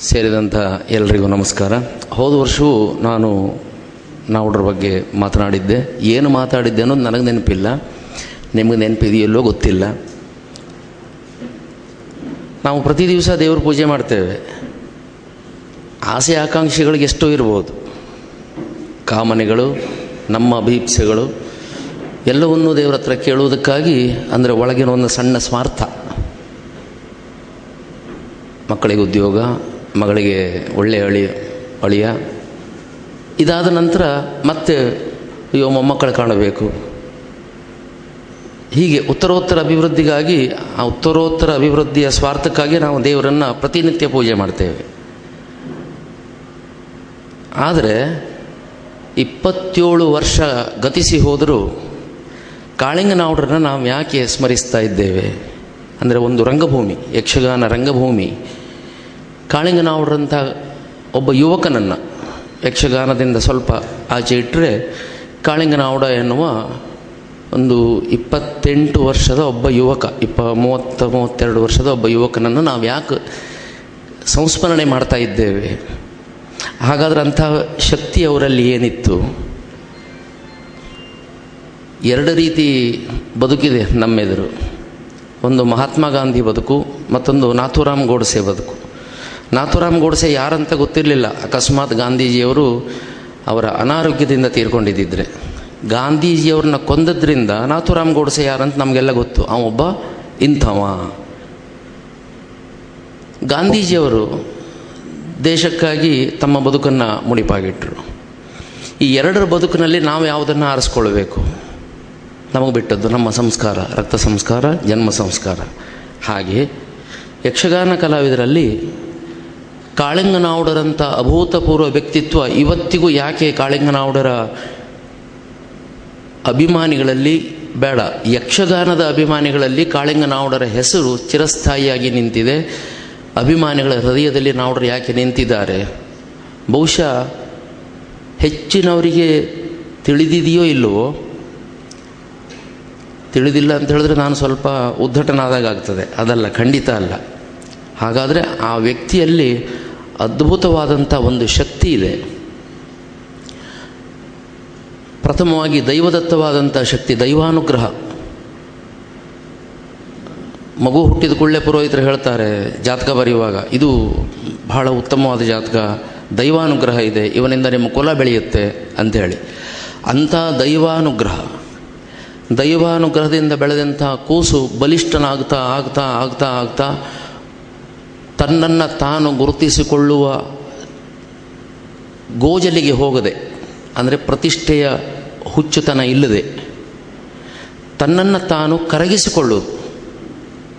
ಸೇರಿದಂಥ ಎಲ್ರಿಗೂ ನಮಸ್ಕಾರ. ಹೋದ ವರ್ಷವೂ ನಾನು ನಾವುಡ್ರ ಬಗ್ಗೆ ಮಾತನಾಡಿದ್ದೆ. ಏನು ಮಾತಾಡಿದ್ದೆ ಅನ್ನೋದು ನನಗೆ ನೆನಪಿಲ್ಲ. ನಿಮಗೆ ನೆನಪಿದೆಯಲ್ಲೋ ಗೊತ್ತಿಲ್ಲ. ನಾವು ಪ್ರತಿ ದಿವಸ ದೇವ್ರ ಪೂಜೆ ಮಾಡ್ತೇವೆ. ಆಸೆ ಆಕಾಂಕ್ಷೆಗಳಿಗೆ ಎಷ್ಟೋ ಇರ್ಬೋದು. ಕಾಮನೆಗಳು, ನಮ್ಮ ಅಭೀಪ್ಸೆಗಳು, ಎಲ್ಲವನ್ನೂ ದೇವರ ಹತ್ರ ಕೇಳುವುದಕ್ಕಾಗಿ ಅಂದರೆ ಒಳಗಿನ ಒಂದು ಸಣ್ಣ ಸ್ವಾರ್ಥ. ಮಕ್ಕಳಿಗೆ ಉದ್ಯೋಗ ಮಗಳಿಗೆ ಒಳ್ಳೆಯ ಅಳಿಯ ಅಳಿಯ. ಇದಾದ ನಂತರ ಮತ್ತೆ ಅಯ್ಯೋ ಮೊಮ್ಮಕ್ಕಳು ಕಾಣಬೇಕು. ಹೀಗೆ ಉತ್ತರೋತ್ತರ ಅಭಿವೃದ್ಧಿಗಾಗಿ, ಆ ಉತ್ತರೋತ್ತರ ಅಭಿವೃದ್ಧಿಯ ಸ್ವಾರ್ಥಕ್ಕಾಗಿ ನಾವು ದೇವರನ್ನು ಪ್ರತಿನಿತ್ಯ ಪೂಜೆ ಮಾಡ್ತೇವೆ. ಆದರೆ ಇಪ್ಪತ್ತೇಳು ವರ್ಷ ಗತಿಸಿ ಹೋದರೂ ಕಾಳಿಂಗನಾವುಡ್ರನ್ನ ನಾವು ಯಾಕೆ ಸ್ಮರಿಸ್ತಾ ಇದ್ದೇವೆ? ಅಂದರೆ ಒಂದು ರಂಗಭೂಮಿ, ಯಕ್ಷಗಾನ ರಂಗಭೂಮಿ. ಕಾಳಿಂಗನಾವುಡ್ರಂಥ ಒಬ್ಬ ಯುವಕನನ್ನು ಯಕ್ಷಗಾನದಿಂದ ಸ್ವಲ್ಪ ಆಚೆ ಇಟ್ಟರೆ ಕಾಳಿಂಗನಾವುಡ ಎನ್ನುವ ಒಂದು ಇಪ್ಪತ್ತೆಂಟು ವರ್ಷದ ಒಬ್ಬ ಯುವಕ, ಇಪ್ಪ, ಮೂವತ್ತ, ಮೂವತ್ತೆರಡು ವರ್ಷದ ಒಬ್ಬ ಯುವಕನನ್ನು ನಾವು ಯಾಕೆ ಸಂಸ್ಮರಣೆ ಮಾಡ್ತಾ ಇದ್ದೇವೆ? ಹಾಗಾದ್ರೆ ಅಂಥ ಶಕ್ತಿ ಅವರಲ್ಲಿ ಏನಿತ್ತು? ಎರಡು ರೀತಿ ಬದುಕಿದೆ ನಮ್ಮೆದುರು. ಒಂದು ಮಹಾತ್ಮ ಗಾಂಧಿ ಬದುಕು, ಮತ್ತೊಂದು ನಾಥೂರಾಮ್ ಗೋಡ್ಸೆ ಬದುಕು. ನಾಥೂರಾಮ್ ಗೋಡ್ಸೆ ಯಾರಂತ ಗೊತ್ತಿರಲಿಲ್ಲ. ಅಕಸ್ಮಾತ್ ಗಾಂಧೀಜಿಯವರು ಅವರ ಅನಾರೋಗ್ಯದಿಂದ ತೀರ್ಕೊಂಡಿದ್ದಿದ್ರೆ. ಗಾಂಧೀಜಿಯವ್ರನ್ನ ಕೊಂದದ್ರಿಂದ ನಾಥುರಾಮ್ ಗೋಡ್ಸೆ ಯಾರಂತ ನಮಗೆಲ್ಲ ಗೊತ್ತು. ಅವೊಬ್ಬ ಇಂಥವ. ಗಾಂಧೀಜಿಯವರು ದೇಶಕ್ಕಾಗಿ ತಮ್ಮ ಬದುಕನ್ನು ಮುಡಿಪಾಗಿಟ್ಟರು ಈ ಎರಡರ ಬದುಕಿನಲ್ಲಿ ನಾವು ಯಾವುದನ್ನು ಆರಿಸ್ಕೊಳ್ಬೇಕು? ನಮಗೆ ಬಿಟ್ಟದ್ದು ನಮ್ಮ ಸಂಸ್ಕಾರ, ರಕ್ತ ಸಂಸ್ಕಾರ, ಜನ್ಮ ಸಂಸ್ಕಾರ. ಹಾಗೆ ಯಕ್ಷಗಾನ ಕಲಾವಿದರಲ್ಲಿ ಕಾಳಿಂಗನಾವುಡರಂಥ ಅಭೂತಪೂರ್ವ ವ್ಯಕ್ತಿತ್ವ ಇವತ್ತಿಗೂ ಯಾಕೆ ಕಾಳಿಂಗನಾವುಡರ ಅಭಿಮಾನಿಗಳಲ್ಲಿ ಬೇಡ? ಯಕ್ಷಗಾನದ ಅಭಿಮಾನಿಗಳಲ್ಲಿ ಕಾಳಿಂಗನಾವುಡರ ಹೆಸರು ಚಿರಸ್ಥಾಯಿಯಾಗಿ ನಿಂತಿದೆ. ಅಭಿಮಾನಿಗಳ ಹೃದಯದಲ್ಲಿ ನಾವುಡರು ಯಾಕೆ ನಿಂತಿದ್ದಾರೆ? ಬಹುಶಃ ಹೆಚ್ಚಿನವರಿಗೆ ತಿಳಿದಿದೆಯೋ ಇಲ್ಲವೋ? ತಿಳಿದಿಲ್ಲ ಅಂತ ಹೇಳಿದ್ರೆ ನಾನು ಸ್ವಲ್ಪ ಉದ್ಧಟನಾದಾಗ ಆಗ್ತದೆ. ಅದಲ್ಲ, ಖಂಡಿತ ಅಲ್ಲ. ಹಾಗಾದರೆ ಆ ವ್ಯಕ್ತಿಯಲ್ಲಿ ಅದ್ಭುತವಾದಂಥ ಒಂದು ಶಕ್ತಿ ಇದೆ. ಪ್ರಥಮವಾಗಿ ದೈವದತ್ತವಾದಂಥ ಶಕ್ತಿ, ದೈವಾನುಗ್ರಹ. ಮಗು ಹುಟ್ಟಿದ ಕೂಡಲೇ ಪುರೋಹಿತರು ಹೇಳ್ತಾರೆ ಜಾತಕ ಬರೆಯುವಾಗ, ಇದು ಬಹಳ ಉತ್ತಮವಾದ ಜಾತಕ, ದೈವಾನುಗ್ರಹ ಇದೆ, ಇವನಿಂದ ನಿಮ್ಮ ಕುಲ ಬೆಳೆಯುತ್ತೆ ಅಂಥೇಳಿ ಅಂಥ ದೈವಾನುಗ್ರಹ, ದೈವಾನುಗ್ರಹದಿಂದ ಬೆಳೆದಂಥ ಕೂಸು ಬಲಿಷ್ಠನಾಗ್ತಾ, ಆಗ್ತಾ ಆಗ್ತಾ ಆಗ್ತಾ ತನ್ನನ್ನು ತಾನು ಗುರುತಿಸಿಕೊಳ್ಳುವ ಗೋಜಲಿಗೆ ಹೋಗದೆ, ಅಂದರೆ ಪ್ರತಿಷ್ಠೆಯ ಹುಚ್ಚುತನ ಇಲ್ಲದೆ, ತನ್ನನ್ನು ತಾನು ಕರಗಿಸಿಕೊಳ್ಳುವುದು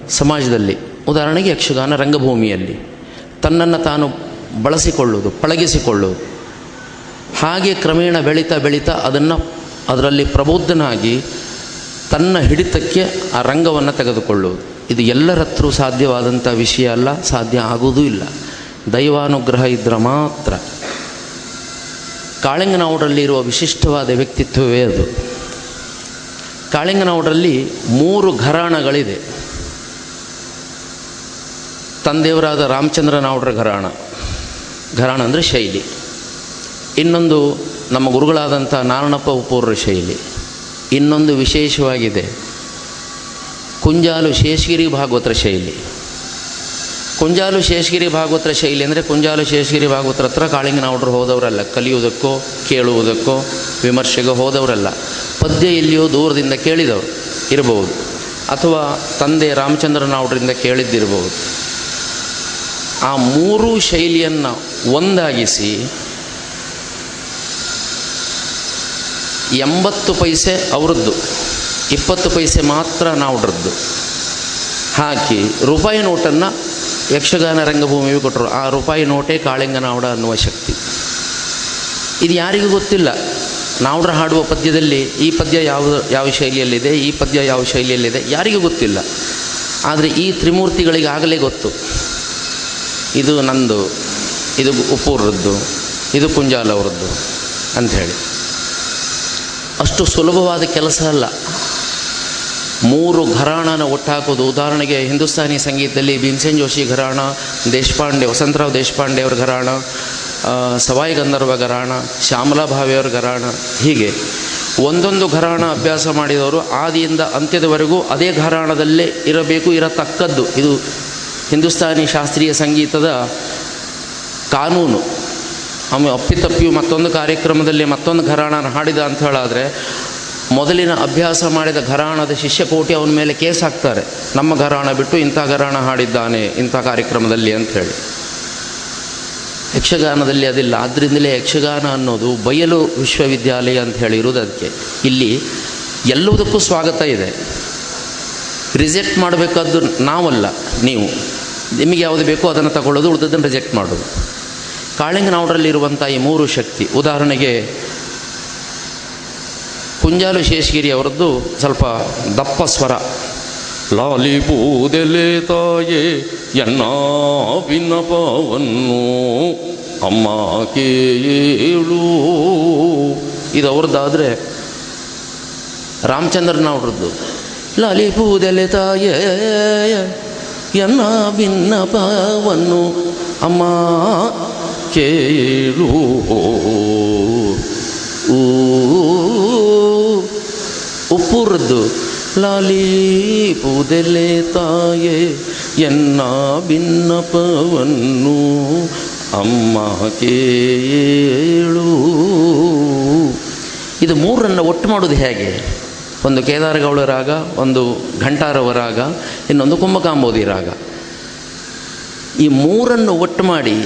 ಸಮಾಜದಲ್ಲಿ. ಉದಾಹರಣೆಗೆ ಯಕ್ಷಗಾನ ರಂಗಭೂಮಿಯಲ್ಲಿ. ತನ್ನನ್ನು ತಾನು ಬಳಸಿಕೊಳ್ಳುವುದು, ಪಳಗಿಸಿಕೊಳ್ಳುವುದು. ಹಾಗೆ ಕ್ರಮೇಣ ಬೆಳೀತಾ ಬೆಳೀತಾ ಅದನ್ನು ಅದರಲ್ಲಿ ಪ್ರಬುದ್ಧನಾಗಿ ತನ್ನ ಹಿಡಿತಕ್ಕೆ ಆ ರಂಗವನ್ನು ತೆಗೆದುಕೊಳ್ಳುವುದು. ಇದು ಎಲ್ಲರ ಹತ್ರ ಸಾಧ್ಯವಾದಂಥ ವಿಷಯ ಅಲ್ಲ, ಸಾಧ್ಯ ಆಗೋದೂ ಇಲ್ಲ. ದೈವಾನುಗ್ರಹ ಇದ್ದರೆ ಮಾತ್ರ. ಕಾಳಿಂಗನೌಡರಲ್ಲಿ ಇರುವ ವಿಶಿಷ್ಟವಾದ ವ್ಯಕ್ತಿತ್ವವೇ ಅದು. ಕಾಳಿಂಗನೌಡರಲ್ಲಿ ಮೂರು ಘರಾಣಗಳಿದೆ. ತಂದೆಯವರಾದ ರಾಮಚಂದ್ರ ನಾವುಡ್ರ ಘರಾಣ. ಘರಾಣ ಅಂದರೆ ಶೈಲಿ. ಇನ್ನೊಂದು ನಮ್ಮ ಗುರುಗಳಾದಂಥ ನಾರಣಪ್ಪ ಉಪೂರ್ವ ಶೈಲಿ. ಇನ್ನೊಂದು ವಿಶೇಷವಾಗಿದೆ ಕುಂಜಾಲು ಶೇಷಗಿರಿ ಭಾಗವತರ ಶೈಲಿ. ಕುಂಜಾಲು ಶೇಷಗಿರಿ ಭಾಗವತರ ಶೈಲಿ ಅಂದರೆ ಕುಂಜಾಲು ಶೇಷಗಿರಿ ಭಾಗವತರ ಹತ್ರ ಕಾಳಿಂಗನೌಡರು ಹೋದವರಲ್ಲ, ಕಲಿಯುವುದಕ್ಕೋ, ಕೇಳುವುದಕ್ಕೋ, ವಿಮರ್ಶೆಗೋ ಹೋದವರಲ್ಲ. ಪದ್ಯ ಎಲ್ಲಿಯೋ ದೂರದಿಂದ ಕೇಳಿದವರು ಇರಬಹುದು. ಅಥವಾ ತಂದೆ ರಾಮಚಂದ್ರನೌಡರಿಂದ ಕೇಳಿದ್ದಿರಬಹುದು. ಆ ಮೂರು ಶೈಲಿಯನ್ನು ಒಂದಾಗಿಸಿ ಎಂಬತ್ತು ಪೈಸೆ ಅವರದ್ದು. ಇಪ್ಪತ್ತು ಪೈಸೆ ಮಾತ್ರ ನಾವುಡ್ರದ್ದು ಹಾಕಿ ರೂಪಾಯಿ ನೋಟನ್ನು ಯಕ್ಷಗಾನ ರಂಗಭೂಮಿಗೆ ಕೊಟ್ಟರು. ಆ ರೂಪಾಯಿ ನೋಟೇ ಕಾಳಿಂಗನಾವುಡ ಅನ್ನುವ ಶಕ್ತಿ. ಇದು ಯಾರಿಗೂ ಗೊತ್ತಿಲ್ಲ. ನಾವುಡ್ರ ಹಾಡುವ ಪದ್ಯದಲ್ಲಿ ಈ ಪದ್ಯ ಯಾವ ಯಾವ ಶೈಲಿಯಲ್ಲಿದೆ, ಈ ಪದ್ಯ ಯಾವ ಶೈಲಿಯಲ್ಲಿದೆ ಯಾರಿಗೂ ಗೊತ್ತಿಲ್ಲ. ಆದರೆ ಈ ತ್ರಿಮೂರ್ತಿಗಳಿಗೆ ಆಗಲೇ ಗೊತ್ತು. ಇದು ನಂದು, ಇದು ಉಪ್ಪೂರ್ರದ್ದು ಇದು ಕುಂಜಾಲ್ ಅವರದ್ದು ಅಂಥೇಳಿ. ಅಷ್ಟು ಸುಲಭವಾದ ಕೆಲಸ ಅಲ್ಲ. ಮೂರು ಘರಾಣನ ಒಟ್ಟಾಕೋದು. ಉದಾಹರಣೆಗೆ ಹಿಂದೂಸ್ತಾನಿ ಸಂಗೀತದಲ್ಲಿ ಭೀಮಸೇನ್ ಜೋಶಿ ಘರಾಣ, ದೇಶಪಾಂಡೆ, ವಸಂತರಾವ್ ದೇಶಪಾಂಡೆ ಅವ್ರ ಘರಾಣ ಸವಾಯಿ ಗಂಧರ್ವ ಘರಾಣ, ಶ್ಯಾಮಲಾ ಭಾವೆಯವ್ರ ಘರಾಣ, ಹೀಗೆ. ಒಂದೊಂದು ಘರಾಣ ಅಭ್ಯಾಸ ಮಾಡಿದವರು ಆದಿಯಿಂದ ಅಂತ್ಯದವರೆಗೂ ಅದೇ ಘರಾಣದಲ್ಲೇ ಇರಬೇಕು, ಇರತಕ್ಕದ್ದು. ಇದು ಹಿಂದೂಸ್ತಾನಿ ಶಾಸ್ತ್ರೀಯ ಸಂಗೀತದ ಕಾನೂನು. ಆಮೇಲೆ ಅಪ್ಪಿತಪ್ಪಿಯು ಮತ್ತೊಂದು ಕಾರ್ಯಕ್ರಮದಲ್ಲಿ ಮತ್ತೊಂದು ಘರಾಣನ ಹಾಡಿದ ಅಂತ ಹೇಳಾದರೆ ಮೊದಲಿನ ಅಭ್ಯಾಸ ಮಾಡಿದ ಘರಾಣದ ಶಿಷ್ಯಕೋಟಿ ಅವನ ಮೇಲೆ ಕೇಸ್ ಹಾಕ್ತಾರೆ. ನಮ್ಮ ಘರಾಣ ಬಿಟ್ಟು ಇಂಥ ಘರಾಣ ಹಾಡಿದ್ದಾನೆ ಇಂಥ ಕಾರ್ಯಕ್ರಮದಲ್ಲಿ ಅಂತ ಹೇಳಿ. ಯಕ್ಷಗಾನದಲ್ಲಿ ಅದಿಲ್ಲ. ಆದ್ದರಿಂದಲೇ ಯಕ್ಷಗಾನ ಅನ್ನೋದು ಬಯಲು ವಿಶ್ವವಿದ್ಯಾಲಯ ಅಂತ ಹೇಳಿರೋದು ಅದಕ್ಕೆ. ಇಲ್ಲಿ ಎಲ್ಲದಕ್ಕೂ ಸ್ವಾಗತ ಇದೆ. ರಿಜೆಕ್ಟ್ ಮಾಡಬೇಕಾದ್ದು ನಾವಲ್ಲ, ನೀವು. ನಿಮಗೆ ಯಾವುದು ಬೇಕೋ ಅದನ್ನು ತಗೊಳ್ಳೋದು ಉಳಿದದನ್ನು ರಿಜೆಕ್ಟ್ ಮಾಡೋದು. ಕಾಳಿಂಗನವಡರಲ್ಲಿರುವಂಥ ಈ ಮೂರು ಶಕ್ತಿ. ಉದಾಹರಣೆಗೆ ಕುಂಜಾಲು ಶೇಷಗಿರಿ ಅವರದ್ದು ಸ್ವಲ್ಪ ದಪ್ಪ ಸ್ವರ. ಲಾಲಿ ಬೂದೆಲೆ ತಾಯೇ, ಎನ್ನ ವಿನ್ನಪವನ್ನು ಅಮ್ಮ ಕೇಳು ಇದು ಅವ್ರದ್ದಾದರೆ ರಾಮಚಂದ್ರನವ್ರದ್ದು. ಲಾಲಿ ಬೂದೆಲೆ ತಾಯೇ, ಎನ್ನ ಭಿನ್ನಪವನ್ನು ಅಮ್ಮ ಕೇಳು ಉಪ್ಪುರದ್ದು ಲಾಲಿ ಪೂದೆಲೆ ತಾಯೆ, ಎನ್ನ ಭಿನ್ನಪವನ್ನು ಅಮ್ಮ ಕೇಳು ಇದು ಮೂರನ್ನು ಒಟ್ಟು ಮಾಡೋದು ಹೇಗೆ? ಒಂದು ಕೇದಾರಗೌಳ ರಾಗ, ಒಂದು ಘಂಟಾರವ ರಾಗ, ಇನ್ನೊಂದು ಕುಂಭಕಾಂಬೋದಿ ರಾಗ. ಈ ಮೂರನ್ನು ಒಟ್ಟು ಮಾಡಿ,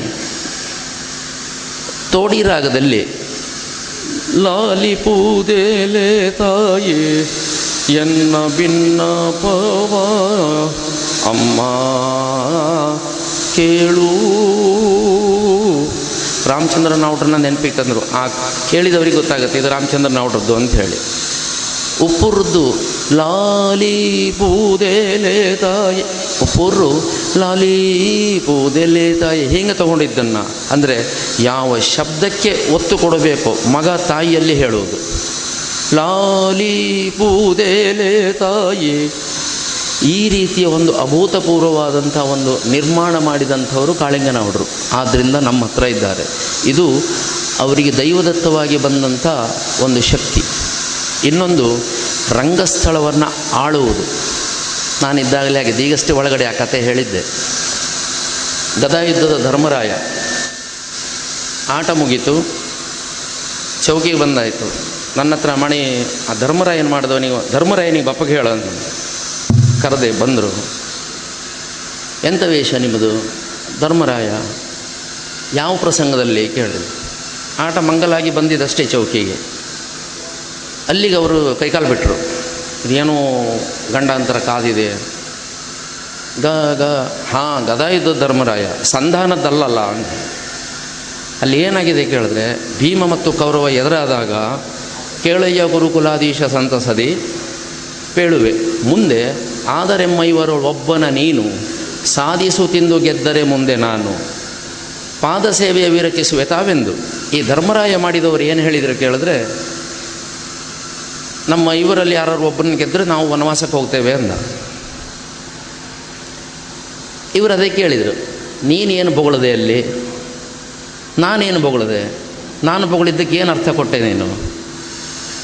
ತೋಡಿ ರಾಗದಲ್ಲಿ ಲಾಲಿ ಪೂದೇಲೆ ತಾಯೇ, ಎನ್ನ ಭಿನ್ನ ಪವ ಅಮ್ಮ ಕೇಳು. ರಾಮಚಂದ್ರ ನಾವುಟ್ರನ್ನ ನೆನಪಿಗೆ ತಂದರು ಆ ಕೇಳಿದವರಿಗೆ ಗೊತ್ತಾಗುತ್ತೆ, ಇದು ರಾಮಚಂದ್ರ ನಾವುಟ್ರದ್ದು ಅಂತ ಹೇಳಿ. ಉಪ್ಪುರ್ದು ಲಾಲಿ ಪೂದೇಲೆ ತಾಯಿ ಪೂದೆಲೆ ತಾಯಿ ಹಿಂಗೆ ತಗೊಂಡಿದ್ದನ್ನು? ಅಂದರೆ ಯಾವ ಶಬ್ದಕ್ಕೆ ಒತ್ತು ಕೊಡಬೇಕು? ಮಗ ತಾಯಿಯಲ್ಲಿ ಹೇಳುವುದು. ಲಾಲಿ ಪೂದೆಲೆ ತಾಯಿ ಈ ರೀತಿಯ ಒಂದು ಅಭೂತಪೂರ್ವವಾದಂಥ ಒಂದು ನಿರ್ಮಾಣ ಮಾಡಿದಂಥವರು ಕಾಳಿಂಗನವಡರು. ಆದ್ದರಿಂದ ನಮ್ಮ ಹತ್ರ ಇದ್ದಾರೆ. ಇದು ಅವರಿಗೆ ದೈವದತ್ತವಾಗಿ ಬಂದಂಥ ಒಂದು ಶಕ್ತಿ. ಇನ್ನೊಂದು ರಂಗಸ್ಥಳವನ್ನು ಆಳುವುದು. ನಾನಿದ್ದಾಗಲೇ ಆಗಿದೆ ಈಗಷ್ಟೇ ಒಳಗಡೆ ಆ ಕತೆ ಹೇಳಿದ್ದೆ. ಗದಾಯುದ್ಧದ ಧರ್ಮರಾಯ. ಆಟ ಮುಗೀತು. ಚೌಕಿಗೆ ಬಂದಾಯಿತು. ನನ್ನ ಹತ್ರ ಮಣಿ, ಆ ಧರ್ಮರಾಯನ ನೀವು? ಧರ್ಮರಾಯನಿಗೆ ಬಪ್ಪಗೆ ಹೇಳ ಅಂತ ಕರೆದೆ, ಬಂದರು. ಎಂಥ ವೇಷ ನಿಮ್ಮದು ಧರ್ಮರಾಯ. ಯಾವ ಪ್ರಸಂಗದಲ್ಲಿ ಕೇಳಿದೆ. ಆಟ ಮಂಗಲಾಗಿ ಬಂದಿದ್ದಷ್ಟೇ ಚೌಕಿಗೆ. ಅಲ್ಲಿಗೆ ಅವರು ಕೈಕಾಲು ಬಿಟ್ಟರು ಇದೇನೋ ಗಂಡಾಂತರ ಕಾದಿದೆ. ಗ ಗ ಹಾಂ ಗದಾಯುದ್ಧ ಧರ್ಮರಾಯ ಸಂಧಾನದ್ದಲ್ಲಲ್ಲ ಅಂತ. ಅಲ್ಲಿ ಏನಾಗಿದೆ ಕೇಳಿದ್ರೆ, ಭೀಮ ಮತ್ತು ಕೌರವ ಎದುರಾದಾಗ ಕೇಳಯ್ಯ ಗುರುಕುಲಾಧೀಶ ಸಂತಸದಿ ಪೇಳುವೆ. ಮುಂದೆ, ಆದರೆಮ್ಮೈವರು ಒಬ್ಬನ ನೀನು, ಸಾಧಿಸು ತಿಂದು ಗೆದ್ದರೆ ಮುಂದೆ ನಾನು. ಪಾದ ಸೇವೆಯ ವಿರಚಿಸುವೆ ತಾವೆಂದು ಈ ಧರ್ಮರಾಯ ಮಾಡಿದವರು ಏನು ಹೇಳಿದರು ಕೇಳಿದ್ರೆ ನಮ್ಮ ಇವರಲ್ಲಿ ಯಾರು ಒಬ್ಬರನ್ನ ಗೆದ್ದರೆ ನಾವು ವನವಾಸಕ್ಕೆ ಹೋಗ್ತೇವೆ ಅಂದ. ಇವರು ಅದೇ ಕೇಳಿದರು, ನೀನೇನು ಬೊಗಳದೆ ಅಲ್ಲಿ? ನಾನೇನು ಬೊಗಳದೆ? ನಾನು ಬೊಗಳಿದ್ದಕ್ಕೆ ಏನು ಅರ್ಥ ಕೊಟ್ಟೆ ನೀನು?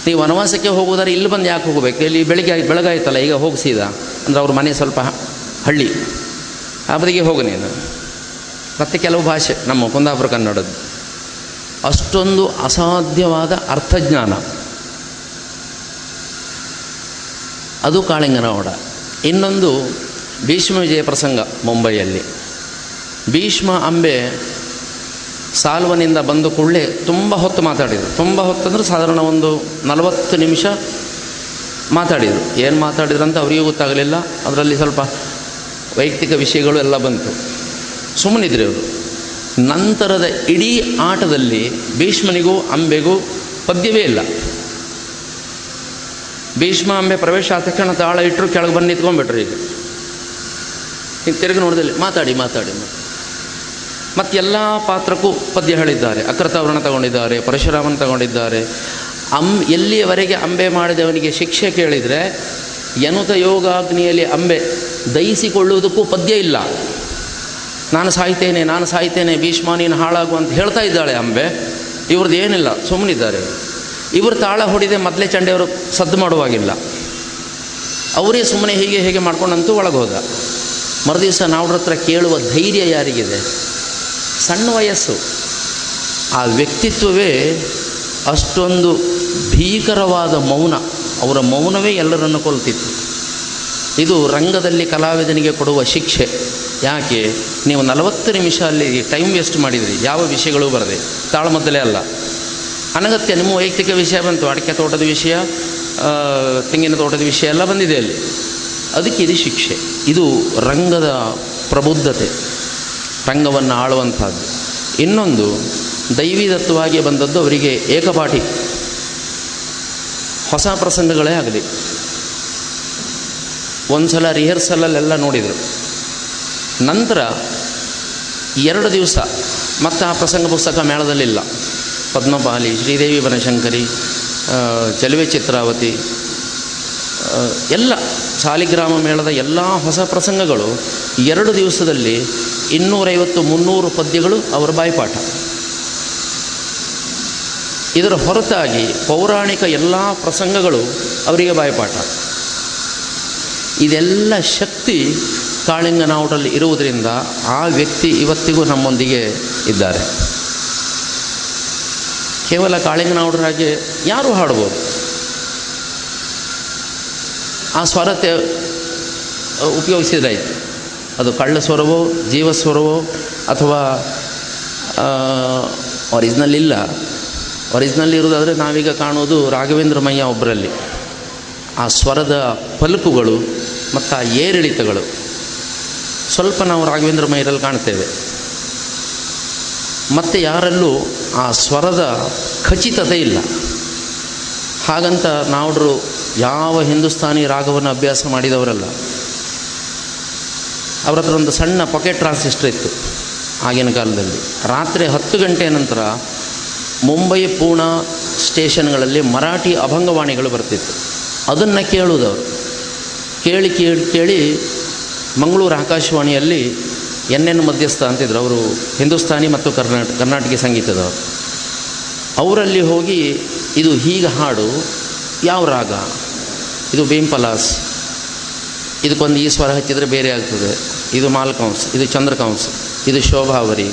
ನೀವು ವನವಾಸಕ್ಕೆ ಹೋಗೋದಾದ್ರೆ ಇಲ್ಲಿ ಬಂದು ಯಾಕೆ ಹೋಗಬೇಕು? ಇಲ್ಲಿ ಬೆಳಿಗ್ಗೆ ಬೆಳಗಾಯ್ತಲ್ಲ, ಈಗ ಹೋಗಿಸಿದ ಅಂದರೆ ಅವ್ರ ಮನೆ ಸ್ವಲ್ಪ ಹಳ್ಳಿ. ಆ ಬದಿಗೆ ಹೋಗು ನೀನು. ಮತ್ತು ಕೆಲವು ಭಾಷೆ, ನಮ್ಮ ಕುಂದಾಪುರ ಕನ್ನಡದ್ದು. ಅಷ್ಟೊಂದು ಅಸಾಧ್ಯವಾದ ಅರ್ಥಜ್ಞಾನ. ಅದು ಕಾಳಿಂಗನವಾಡ. ಇನ್ನೊಂದು ಭೀಷ್ಮ ವಿಜಯ ಪ್ರಸಂಗ ಮುಂಬೈಯಲ್ಲಿ. ಭೀಷ್ಮ ಅಂಬೆ ಸಾಲ್ವನಿಂದ ಬಂದ ಕೂಡಲೇ ತುಂಬ ಹೊತ್ತು ಮಾತಾಡಿದರು. ತುಂಬ ಹೊತ್ತು ಅಂದರೆ ಸಾಧಾರಣ ಒಂದು ನಲವತ್ತು ನಿಮಿಷ ಮಾತಾಡಿದರು. ಏನು ಮಾತಾಡಿದ್ರು ಅಂತ ಅವರಿಗೂ ಗೊತ್ತಾಗಲಿಲ್ಲ. ಅದರಲ್ಲಿ ಸ್ವಲ್ಪ ವೈಯಕ್ತಿಕ ವಿಷಯಗಳು ಎಲ್ಲ ಬಂತು. ಸುಮ್ಮನಿದ್ರೆ ಅವರು ನಂತರದ ಇಡೀ ಆಟದಲ್ಲಿ ಭೀಷ್ಮನಿಗೂ ಅಂಬೆಗೂ ಪದ್ಯವೇ ಇಲ್ಲ. ಭೀಷ್ಮ ಅಂಬೆ ಪ್ರವೇಶ ತಕ್ಷಣ ತಾಳ ಇಟ್ಟರು ಕೆಳಗೆ ಬಂದು ನಿಂತ್ಕೊಂಡ್ಬಿಟ್ರು ಈಗ. ಹಿಂಗೆ ತಿರುಗಿ ನೋಡಿದಲ್ಲಿ ಮಾತಾಡಿ ಮಾತಾಡಿ. ಮತ್ತೆ ಎಲ್ಲ ಪಾತ್ರಕ್ಕೂ ಪದ್ಯ ಹೇಳಿದ್ದಾರೆ. ಅಕೃತವರ್ಣ ತಗೊಂಡಿದ್ದಾರೆ, ಪರಶುರಾಮನ ತಗೊಂಡಿದ್ದಾರೆ. ಅಂ, ಎಲ್ಲಿಯವರೆಗೆ ಅಂಬೆ ಮಾಡಿದವನಿಗೆ ಶಿಕ್ಷೆ ಕೇಳಿದರೆ ಯನುತ ಯೋಗಾಗ್ನಿಯಲ್ಲಿ ಅಂಬೆ ದಹಿಸಿಕೊಳ್ಳುವುದಕ್ಕೂ ಪದ್ಯ ಇಲ್ಲ. ನಾನು ಸಾಯ್ತೇನೆ ನಾನು ಸಾಯ್ತೇನೆ, ಭೀಷ್ಮ ನೀನು ಹಾಳಾಗು ಅಂತ ಹೇಳ್ತಾ ಇದ್ದಾಳೆ ಅಂಬೆ. ಇವ್ರದ್ದು ಏನಿಲ್ಲ ಸುಮ್ಮನಿದ್ದಾರೆ ಇವರು ತಾಳ ಹೊಡಿದೆ, ಮೊದಲೇ ಚಂಡೆಯವರು ಸದ್ದು ಮಾಡುವಾಗಿಲ್ಲ. ಅವರೇ ಸುಮ್ಮನೆ ಹೀಗೆ ಹೇಗೆ ಮಾಡ್ಕೊಂಡಂತೂ ಒಳಗೆ ಹೋದ ಮರುದಿವಸ ನಾವ್ರ ಹತ್ರ ಕೇಳುವ ಧೈರ್ಯ ಯಾರಿಗಿದೆ? ಸಣ್ಣ ವಯಸ್ಸು. ಆ ವ್ಯಕ್ತಿತ್ವವೇ ಅಷ್ಟೊಂದು ಭೀಕರವಾದ ಮೌನ. ಅವರ ಮೌನವೇ ಎಲ್ಲರನ್ನು ಕೊಲ್ತಿತ್ತು. ಇದು ರಂಗದಲ್ಲಿ ಕಲಾವಿದನಿಗೆ ಕೊಡುವ ಶಿಕ್ಷೆ. ಯಾಕೆ? ನೀವು ನಲವತ್ತು ನಿಮಿಷ ಅಲ್ಲಿ ಟೈಮ್ ವೇಸ್ಟ್ ಮಾಡಿದಿರಿ. ಯಾವ ವಿಷಯಗಳು ಬರದೆ. ತಾಳಮದ್ದಲೇ ಅಲ್ಲ. ಅನಗತ್ಯ. ನಿಮ್ಮ ವೈಯಕ್ತಿಕ ವಿಷಯ ಬಂತು. ಅಡಿಕೆ ತೋಟದ ವಿಷಯ ತೆಂಗಿನ ತೋಟದ ವಿಷಯ ಎಲ್ಲ ಬಂದಿದೆ ಅಲ್ಲಿ. ಅದಕ್ಕೆ ಇದು ಶಿಕ್ಷೆ. ಇದು ರಂಗದ ಪ್ರಬುದ್ಧತೆ, ರಂಗವನ್ನು ಆಳುವಂಥದ್ದು. ಇನ್ನೊಂದು ದೈವಿದತ್ವವಾಗಿ ಬಂದದ್ದು ಅವರಿಗೆ ಏಕಪಾಠಿ. ಹೊಸ ಪ್ರಸಂಗಗಳೇ ಆಗಲಿ. ಒಂದು ಸಲ ರಿಹರ್ಸಲಲ್ಲೆಲ್ಲ ನೋಡಿದರು. ನಂತರ ಎರಡು ದಿವಸ, ಮತ್ತೆ ಆ ಪ್ರಸಂಗ ಪುಸ್ತಕ ಮೇಳದಲ್ಲಿಲ್ಲ. ಪದ್ಮಪಾಲಿ ಶ್ರೀದೇವಿ ಬನಶಂಕರಿ ಚಲುವೆ ಚಿತ್ರಾವತಿ ಎಲ್ಲ ಸಾಲಿಗ್ರಾಮ ಮೇಳದ ಎಲ್ಲ ಹೊಸ ಪ್ರಸಂಗಗಳು ಎರಡು ದಿವಸದಲ್ಲಿ ಇನ್ನೂರೈವತ್ತು ಮುನ್ನೂರು ಪದ್ಯಗಳು ಅವರ ಬಾಯಿಪಾಠ. ಇದರ ಹೊರತಾಗಿ ಪೌರಾಣಿಕ ಎಲ್ಲ ಪ್ರಸಂಗಗಳು ಅವರಿಗೆ ಬಾಯಿಪಾಠ. ಇದೆಲ್ಲ ಶಕ್ತಿ ಕಾಳಿಂಗನಾವುಡಲ್ಲಿ ಇರುವುದರಿಂದ ಆ ವ್ಯಕ್ತಿ ಇವತ್ತಿಗೂ ನಮ್ಮೊಂದಿಗೆ ಇದ್ದಾರೆ. ಕೇವಲ ಕಾಳಿಂಗನಾವುಡರಾಗಿ ಯಾರು ಹಾಡ್ಬೋದು. ಆ ಸ್ವರತೆ ಉಪಯೋಗಿಸಿದ್ರಾಯ್ತು ಅದು ಕಳ್ಳ ಸ್ವರವೋ ಜೀವಸ್ವರವೋ ಅಥವಾ ಒರಿಜಿನಲ್ ಇಲ್ಲ ಒರಿಜಿನಲ್ ಇರೋದಾದರೆ ನಾವೀಗ ಕಾಣೋದು ರಾಘವೇಂದ್ರ ಮಯ್ಯ ಒಬ್ಬರಲ್ಲಿ ಆ ಸ್ವರದ ಪಲುಕುಗಳು ಮತ್ತು ಆ ಏರಿಳಿತಗಳು. ಸ್ವಲ್ಪ ನಾವು ರಾಘವೇಂದ್ರ ಮೈರಲ್ಲಿ ಕಾಣ್ತೇವೆ. ಮತ್ತು ಯಾರಲ್ಲೂ ಆ ಸ್ವರದ ಖಚಿತತೆ ಇಲ್ಲ. ಹಾಗಂತ ನಾವುಡ್ರು ಯಾವ ಹಿಂದೂಸ್ತಾನಿ ರಾಗವನ್ನು ಅಭ್ಯಾಸ ಮಾಡಿದವರಲ್ಲ ಅವರ ಹತ್ರ ಒಂದು ಸಣ್ಣ ಪಾಕೆಟ್ ಟ್ರಾನ್ಸಿಸ್ಟರ್ ಇತ್ತು ಆಗಿನ ಕಾಲದಲ್ಲಿ. ರಾತ್ರಿ ಹತ್ತು ಗಂಟೆ ನಂತರ ಮುಂಬೈ ಪೂಣಾ ಸ್ಟೇಷನ್ಗಳಲ್ಲಿ ಮರಾಠಿ ಅಭಂಗವಾಣಿಗಳು ಬರ್ತಿತ್ತು. ಅದನ್ನು ಕೇಳುವುದವರು ಕೇಳಿ ಕೇಳಿ ಕೇಳಿ ಮಂಗಳೂರು ಆಕಾಶವಾಣಿಯಲ್ಲಿ ಎನ್ ಎನ್ ಮಧ್ಯಸ್ಥ ಅಂತಿದ್ರು ಅವರು, ಹಿಂದೂಸ್ತಾನಿ ಮತ್ತು ಕರ್ನಾಟಕ ಕರ್ನಾಟಕ ಸಂಗೀತದವರು. ಅವರಲ್ಲಿ ಹೋಗಿ ಇದು ಹೀಗೆ ಹಾಡು, ಯಾವ ರಾಗ? ಇದು ಬೇಂಪಲಾಸ್ ಇದಕ್ಕೊಂದು ಈ ಸ್ವರ ಹಚ್ಚಿದರೆ ಬೇರೆ ಆಗ್ತದೆ. ಇದು ಮಾಲ್ಕಂಸ್ ಇದು ಚಂದ್ರಕಂಸ್ ಇದು ಶೋಭಾವರಿ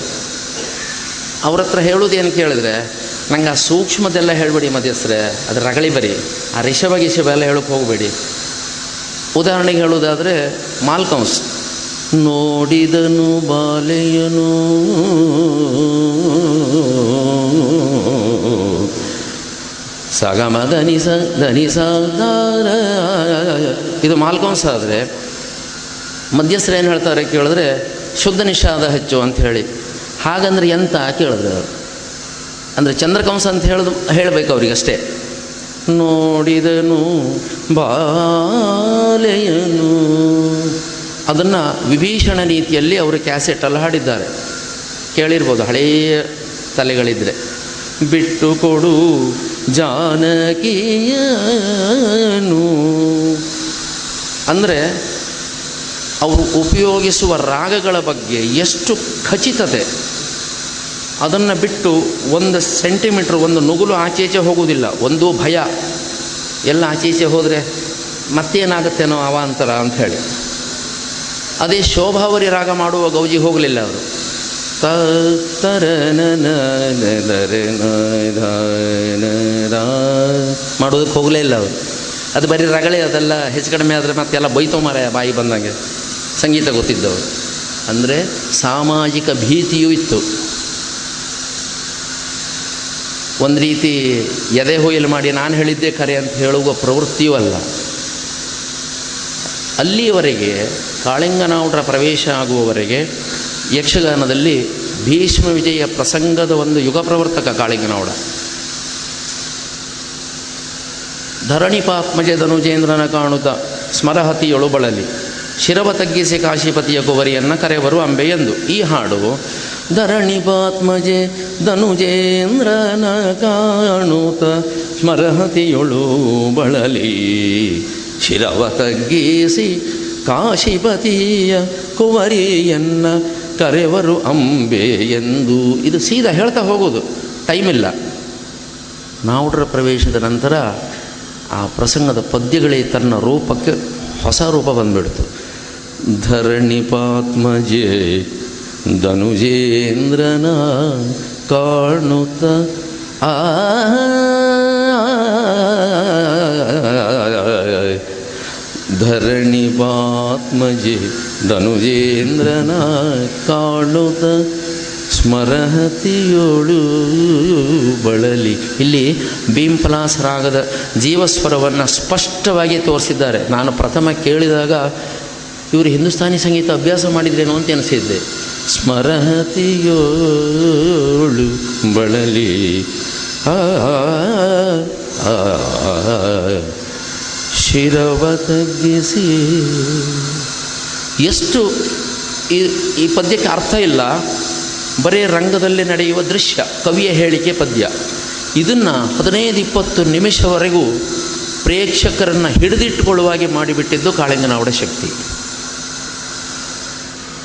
ಅವ್ರ. ಹತ್ರ ಹೇಳೋದೇನು ಕೇಳಿದ್ರೆ, ನಂಗೆ ಆ ಸೂಕ್ಷ್ಮದೆಲ್ಲ ಹೇಳಬೇಡಿ ಮಧ್ಯಸ್ಥರೇ, ಅದು ರಗಳಿ ಬರಿ. ಆ ರಿಷಭ ಗಿಷಭ ಎಲ್ಲ ಹೇಳೋಕೆ ಹೋಗಬೇಡಿ. ಉದಾಹರಣೆಗೆ ಹೇಳೋದಾದರೆ ಮಾಲ್ಕಂಸ್ ನೋಡಿದನು ಬಾಲೆಯನು. ಸಗಮ ಧನಿ ಸ ಧನಿ ಸ ಇದು ಮಾಲ್ಕೋನ್ಸ್ ಆದರೆ ಮಧ್ಯಸ್ಥರು ಏನು ಹೇಳ್ತಾರೆ ಕೇಳಿದ್ರೆ ಶುದ್ಧ ನಿಷಾದ ಹೆಚ್ಚು ಅಂತ ಹೇಳಿ. ಹಾಗಂದ್ರೆ ಎಂತ ಕೇಳಿದ್ರೆ ಅವರು? ಅಂದರೆ ಚಂದ್ರಕಂಸ ಅಂತ ಹೇಳಿದು, ಹೇಳಬೇಕು ಅವರಿಗಷ್ಟೇ. ನೋಡಿದನು ಬಾಲೆಯನು. ಅದನ್ನು ವಿಭೀಷಣ ನೀತಿಯಲ್ಲಿ ಅವರು ಕ್ಯಾಸೆಟಲ್ಲಿ ಹಾಡಿದ್ದಾರೆ. ಕೇಳಿರ್ಬೋದು ಹಳೆಯ ತಲೆಗಳಿದ್ರೆ. ಬಿಟ್ಟು ಕೊಡು ಜಾನಕಿಯನು. ಅಂದರೆ, ಅವರು ಉಪಯೋಗಿಸುವ ರಾಗಗಳ ಬಗ್ಗೆ ಎಷ್ಟು ಖಚಿತತೆ. ಅದನ್ನು ಬಿಟ್ಟು ಒಂದು ಸೆಂಟಿಮೀಟ್ರ್, ಒಂದು ನುಗುಲು ಆಚೀಚೆ ಹೋಗುವುದಿಲ್ಲ, ಒಂದು ಭಯ. ಎಲ್ಲ ಆಚೀಚೆ ಹೋದರೆ ಮತ್ತೇನಾಗತ್ತೇನೋ ಅವಾಂತರ ಅಂತ ಹೇಳಿ ಅದೇ ಶೋಭಾವರಿ ರಾಗ ಮಾಡುವ ಗೌಜಿ ಹೋಗಲಿಲ್ಲ ಅವರು. ಮಾಡೋದಕ್ಕೆ ಹೋಗಲೇ ಇಲ್ಲ ಅವರು. ಅದು ಬರೀ ರಗಳೆ, ಅದೆಲ್ಲ ಹೆಚ್ಚು ಕಡಿಮೆ ಆದರೆ ಮತ್ತೆಲ್ಲ ಬೈತೋ ಮಾರ ಬಾಯಿ ಬಂದಂಗೆ. ಸಂಗೀತ ಗೊತ್ತಿದ್ದವರು. ಅಂದರೆ ಸಾಮಾಜಿಕ ಭೀತಿಯೂ ಇತ್ತು. ಒಂದು ರೀತಿ ಎದೆ ಹೊಯ್ಲು ಮಾಡಿ, ನಾನು ಹೇಳಿದ್ದೆ ಖರೆ ಅಂತ ಹೇಳುವ ಪ್ರವೃತ್ತಿಯೂ ಅಲ್ಲ. ಅಲ್ಲಿಯವರೆಗೆ ಕಾಳಿಂಗನಾವುಡರ ಪ್ರವೇಶ ಆಗುವವರೆಗೆ ಯಕ್ಷಗಾನದಲ್ಲಿ ಭೀಷ್ಮ ವಿಜಯ ಪ್ರಸಂಗದ ಒಂದು ಯುಗ ಪ್ರವರ್ತಕ ಕಾಳಿಂಗನಾವುಡ. ಧರಣಿ ಪಾತ್ಮಜ ಧನುಜೇಂದ್ರನ ಕಾಣುತ್ತ ಸ್ಮರಹತಿಯೊಳು ಬಳಲಿ. ಶಿರವ ತಗ್ಗಿಸಿ ಕಾಶಿಪತಿಯ ಕುವರಿಯನ್ನು ಕರೆವರು ಎಂದು. ಈ ಹಾಡು, ಧರಣಿ ಪಾತ್ಮಜೆ ಧನುಜೇಂದ್ರನ ಕಾಣುತ ಸ್ಮರಹತಿಯೊಳು ಬಳಲಿ. ಶಿರವ ತಗ್ಗಿಸಿ ಕಾಶಿಪತಿಯ ಕುವರಿಯನ್ನ ಕರೆವರು ಅಂಬೆ ಎಂದು. ಇದು ಸೀದಾ ಹೇಳ್ತಾ ಹೋಗೋದು ಟೈಮ್ ಇಲ್ಲ. ನಾವುಡ್ರ ಪ್ರವೇಶದ ನಂತರ ಆ ಪ್ರಸಂಗದ ಪದ್ಯಗಳೇ ತನ್ನ ರೂಪಕ್ಕೆ ಹೊಸ ರೂಪ ಬಂದ್ಬಿಡ್ತು. ಧರಣಿ ಪಾತ್ಮಜೆ, ಧನುಜೇಂದ್ರನ ಕಾಣುತ್ತ ಆ ಧರಣಿ ಪಾತ್ಮಜೆ ಧನುಜೇಂದ್ರನ ಕಾಣುತ ಸ್ಮರಹತಿಯೋಳು ಬಳಲಿ. ಇಲ್ಲಿ ಭೀಂಪಲಾಸ್ ರಾಗದ ಜೀವಸ್ವರವನ್ನು ಸ್ಪಷ್ಟವಾಗಿ ತೋರಿಸಿದ್ದಾರೆ. ನಾನು ಪ್ರಥಮ ಕೇಳಿದಾಗ ಇವರು ಹಿಂದೂಸ್ತಾನಿ ಸಂಗೀತ ಅಭ್ಯಾಸ ಮಾಡಿದ್ರೇನೋ ಅಂತ ಅನಿಸಿದ್ದೆ ಸ್ಮರಹತಿಯೋಳು ಬಳಲಿ. ಆ ಆ, ಶಿರವ ತಗ್ಗಿಸಿ. ಎಷ್ಟು ಈ ಈ ಪದ್ಯಕ್ಕೆ ಅರ್ಥ ಇಲ್ಲ. ಬರೀ ರಂಗದಲ್ಲಿ ನಡೆಯುವ ದೃಶ್ಯ, ಕವಿಯ ಹೇಳಿಕೆ ಪದ್ಯ. ಇದನ್ನು ಹದಿನೈದು ಇಪ್ಪತ್ತು ನಿಮಿಷವರೆಗೂ ಪ್ರೇಕ್ಷಕರನ್ನು ಹಿಡಿದಿಟ್ಟುಕೊಳ್ಳುವಾಗೆ ಮಾಡಿಬಿಟ್ಟಿದ್ದು ಕಾಳಿಂಗನವಡ ಶಕ್ತಿ.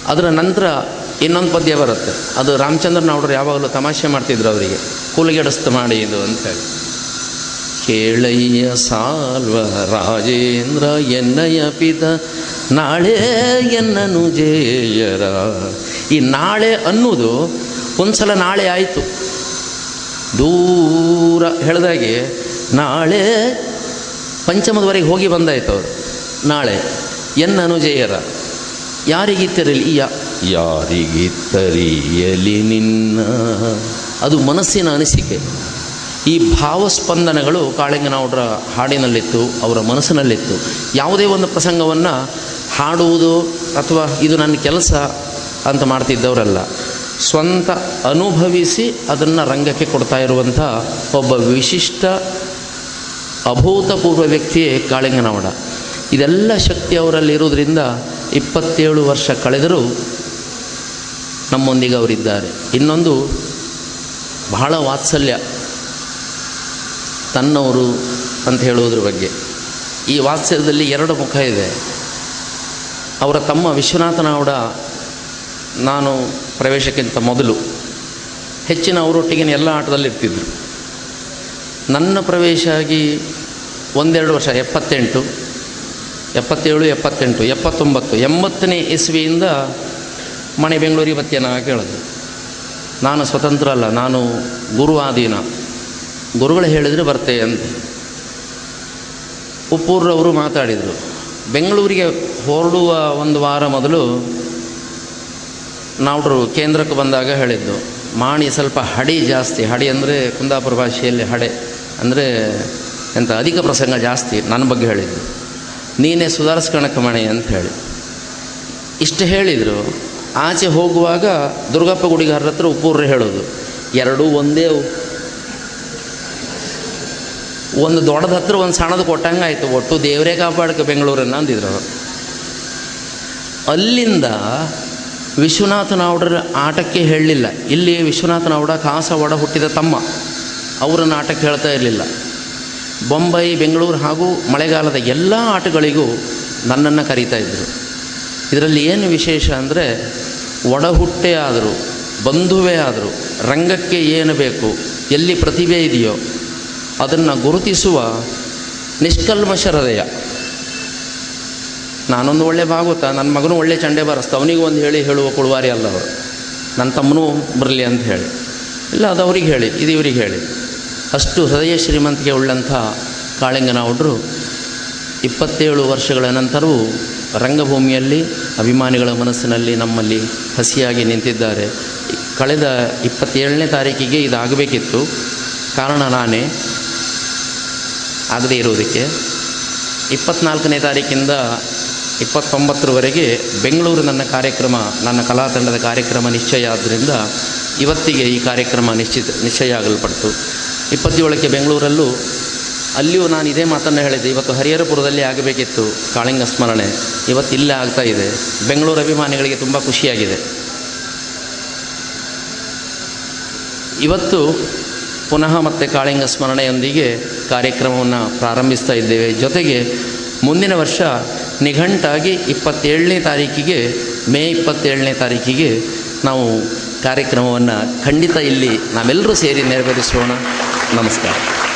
ಅದರ ನಂತರ ಇನ್ನೊಂದು ಪದ್ಯ ಬರುತ್ತೆ. ಅದು ರಾಮಚಂದ್ರನವಡರು ಯಾವಾಗಲೂ ತಮಾಷೆ ಮಾಡ್ತಿದ್ರು ಅವರಿಗೆ. ಕೂಲಿಗೆಡಸ್ತ ಮಾಡಿ ಇದು ಅಂತ ಹೇಳಿ. ಕೇಳಯ್ಯ ಸಾಲ್ವ ರಾಜೇಂದ್ರ ಎನ್ನಯ ಪಿತ ನಾಳೆ ಎನ್ನನು ಜೇಯರ. ಈ ನಾಳೆ ಅನ್ನೋದು ಒಂದ್ಸಲ ನಾಳೆ ಆಯಿತು. ದೂರ ಹೇಳಿದಾಗೆ ನಾಳೆ ಪಂಚಮದವರೆಗೆ ಹೋಗಿ ಬಂದಾಯ್ತು ಅವರು. ನಾಳೆ ಎನ್ನನು ಜೇಯರ. ಯಾರಿಗಿತ್ತರಲಿ ಯ? ಯಾರಿಗಿತ್ತರಿಯಲಿ ನಿನ್ನ? ಅದು ಮನಸ್ಸಿನ ಅನಿಸಿಕೆ. ಈ ಭಾವಸ್ಪಂದನಗಳು ಕಾಳಿಂಗನವರ ಹಾಡಿನಲ್ಲಿತ್ತು, ಅವರ ಮನಸ್ಸಿನಲ್ಲಿತ್ತು. ಯಾವುದೇ ಒಂದು ಪ್ರಸಂಗವನ್ನು ಹಾಡುವುದು ಅಥವಾ ಇದು ನನ್ನ ಕೆಲಸ ಅಂತ ಮಾಡ್ತಿದ್ದವರಲ್ಲ. ಸ್ವಂತ ಅನುಭವಿಸಿ ಅದನ್ನು ರಂಗಕ್ಕೆ ಕೊಡ್ತಾ ಇರುವಂಥ ಒಬ್ಬ ವಿಶಿಷ್ಟ ಅಭೂತಪೂರ್ವ ವ್ಯಕ್ತಿಯೇ ಕಾಳಿಂಗನವಡ. ಇದೆಲ್ಲ ಶಕ್ತಿ ಅವರಲ್ಲಿ ಇರುವುದರಿಂದ ಇಪ್ಪತ್ತೇಳು ವರ್ಷ ಕಳೆದರೂ ನಮ್ಮೊಂದಿಗೆ ಅವರಿದ್ದಾರೆ. ಇನ್ನೊಂದು ಬಹಳ ವಾತ್ಸಲ್ಯ. ತನ್ನವರು ಅಂತ ಹೇಳುವುದ್ರ ಬಗ್ಗೆ. ಈ ವಾತ್ಸ್ಯದಲ್ಲಿ ಎರಡು ಮುಖ ಇದೆ. ಅವರ ತಮ್ಮ ವಿಶ್ವನಾಥನವಡ ನಾನು ಪ್ರವೇಶಕ್ಕಿಂತ ಮೊದಲು ಹೆಚ್ಚಿನ ಅವರೊಟ್ಟಿಗಿನ ಎಲ್ಲ ಆಟದಲ್ಲಿರ್ತಿದ್ದರು ನನ್ನ ಪ್ರವೇಶ ಆಗಿ ಒಂದೆರಡು ವರ್ಷ, ಎಪ್ಪತ್ತೆಂಟು, ಎಪ್ಪತ್ತೇಳು, ಎಪ್ಪತ್ತೆಂಟು, ಎಪ್ಪತ್ತೊಂಬತ್ತು, ಎಂಬತ್ತನೇ ಇಸ್ವಿಯಿಂದ ಮನೆ ಬೆಂಗಳೂರಿಗೆ ಬತ್ತೀನ ಕೇಳಿದ್ರು ನಾನು ಸ್ವತಂತ್ರ ಅಲ್ಲ, ನಾನು ಗುರುವಾದೀನ. ಗುರುಗಳು ಹೇಳಿದರೆ ಬರ್ತೆ ಅಂತ. ಉಪ್ಪೂರ್ರವರು ಮಾತಾಡಿದರು. ಬೆಂಗಳೂರಿಗೆ ಹೊರಡುವ ಒಂದು ವಾರ ಮೊದಲು ನಾವ್ರು ಕೇಂದ್ರಕ್ಕೆ ಬಂದಾಗ ಹೇಳಿದ್ದು, ಮಾಣಿ ಸ್ವಲ್ಪ ಹಡಿ ಜಾಸ್ತಿ, ಹಡಿ ಅಂದರೆ ಕುಂದಾಪುರ ಭಾಷೆಯಲ್ಲಿ ಹಡೆ, ಅಂದರೆ ಎಂಥ ಅಧಿಕ ಪ್ರಸಂಗ ಜಾಸ್ತಿ ನನ್ನ ಬಗ್ಗೆ ಹೇಳಿದ್ದು. ನೀನೇ ಸುಧಾರಿಸ್ಕೊಳಕ್ಕೆ ಮಣಿ ಅಂತ ಹೇಳಿ. ಇಷ್ಟು ಹೇಳಿದರು. ಆಚೆ ಹೋಗುವಾಗ ದುರ್ಗಪ್ಪ ಗುಡಿಗಾರರ ಹತ್ರ ಉಪ್ಪೂರ್ರೆ ಹೇಳೋದು, ಎರಡೂ ಒಂದೇ. ಒಂದು ದೊಡ್ಡದ ಹತ್ರ ಒಂದು ಸಣ್ಣದು ಕೊಟ್ಟಂಗೆ ಆಯಿತು ಒಟ್ಟು ದೇವರೇ ಕಾಪಾಡಕ್ಕೆ ಬೆಂಗಳೂರನ್ನು ಅಂದಿದ್ರು ಅವರು. ಅಲ್ಲಿಂದ ವಿಶ್ವನಾಥನವಡರ ಆಟಕ್ಕೆ ಹೇಳಲಿಲ್ಲ. ಇಲ್ಲಿ ವಿಶ್ವನಾಥನಾವಡ ಕಾಸ ಒಡ ಹುಟ್ಟಿದ ತಮ್ಮ. ಅವರನ್ನು ಆಟಕ್ಕೆ ಹೇಳ್ತಾ ಇರಲಿಲ್ಲ. ಬೊಂಬೈ, ಬೆಂಗಳೂರು ಹಾಗೂ ಮಳೆಗಾಲದ ಎಲ್ಲ ಆಟಗಳಿಗೂ ನನ್ನನ್ನು ಕರೀತಾ ಇದ್ದರು ಇದರಲ್ಲಿ ಏನು ವಿಶೇಷ ಅಂದರೆ ಒಡಹುಟ್ಟೆ ಆದರೂ, ಬಂಧುವೇ ಆದರೂ, ರಂಗಕ್ಕೆ ಏನು ಬೇಕು, ಎಲ್ಲಿ ಪ್ರತಿಭೆ ಇದೆಯೋ ಅದನ್ನು ಗುರುತಿಸುವ ನಿಷ್ಕಲ್ಮಶ ಹೃದಯ ನಾನೊಂದು ಒಳ್ಳೆ ಭಾಗವತ ನನ್ನ ಮಗನೂ ಒಳ್ಳೆ ಚಂಡೆ ಬರಸ್ತ, ಅವನಿಗೂ ಒಂದು ಹೇಳಿ ಹೇಳುವ ಕುಳುವಾರಿ ಅಲ್ಲ ಅವರು. ನನ್ನ ತಮ್ಮನೂ ಬರಲಿ ಅಂತ ಹೇಳಿ. ಇಲ್ಲ, ಅದು ಅವ್ರಿಗೆ ಹೇಳಿ, ಇದು ಇವ್ರಿಗೆ ಹೇಳಿ. ಅಷ್ಟು ಹೃದಯ ಶ್ರೀಮಂತಿಕೆ ಉಳ್ಳಂಥ ಕಾಳಿಂಗನವಡ್ರು ಇಪ್ಪತ್ತೇಳು ವರ್ಷಗಳ ನಂತರವೂ ರಂಗಭೂಮಿಯಲ್ಲಿ, ಅಭಿಮಾನಿಗಳ ಮನಸ್ಸಿನಲ್ಲಿ ನಮ್ಮಲ್ಲಿ ಹಸಿಯಾಗಿ ನಿಂತಿದ್ದಾರೆ. ಕಳೆದ ಇಪ್ಪತ್ತೇಳನೇ ತಾರೀಕಿಗೆ ಇದಾಗಬೇಕಿತ್ತು. ಕಾರಣ ನಾನೇ. ಆಗದೇ ಇರುವುದಕ್ಕೆ ಇಪ್ಪತ್ನಾಲ್ಕನೇ ತಾರೀಕಿಂದ ಇಪ್ಪತ್ತೊಂಬತ್ತರವರೆಗೆ ಬೆಂಗಳೂರು ನನ್ನ ಕಾರ್ಯಕ್ರಮ, ನನ್ನ ಕಲಾ ತಂಡದ ಕಾರ್ಯಕ್ರಮ ನಿಶ್ಚಯ ಆದ್ದರಿಂದ ಇವತ್ತಿಗೆ ಈ ಕಾರ್ಯಕ್ರಮ ನಿಶ್ಚಿತ, ನಿಶ್ಚಯ ಆಗಲ್ಪಡ್ತು. ಇಪ್ಪತ್ತೇಳಕ್ಕೆ ಬೆಂಗಳೂರಲ್ಲೂ ಅಲ್ಲಿಯೂ ನಾನು ಇದೇ ಮಾತನ್ನು ಹೇಳಿದ್ದೆ ಇವತ್ತು ಹರಿಹರಪುರದಲ್ಲಿ ಆಗಬೇಕಿತ್ತು ಕಾಳಿಂಗ ಸ್ಮರಣೆ. ಇವತ್ತು ಇಲ್ಲೇ ಆಗ್ತಾ ಇದೆ. ಬೆಂಗಳೂರು ಅಭಿಮಾನಿಗಳಿಗೆ ತುಂಬ ಖುಷಿಯಾಗಿದೆ. ಇವತ್ತು ಪುನಃ ಮತ್ತೆ ಕಾಳಿಂಗ ಸ್ಮರಣೆಯೊಂದಿಗೆ ಕಾರ್ಯಕ್ರಮವನ್ನು ಪ್ರಾರಂಭಿಸ್ತಾ ಇದ್ದೇವೆ. ಜೊತೆಗೆ ಮುಂದಿನ ವರ್ಷ ನಿಘಂಟಾಗಿ ಇಪ್ಪತ್ತೇಳನೇ ತಾರೀಕಿಗೆ, ಮೇ ಇಪ್ಪತ್ತೇಳನೇ ತಾರೀಕಿಗೆ ನಾವು ಕಾರ್ಯಕ್ರಮವನ್ನು ಖಂಡಿತ ಇಲ್ಲಿ ನಾವೆಲ್ಲರೂ ಸೇರಿ ನೆರವೇರಿಸೋಣ. ನಮಸ್ಕಾರ.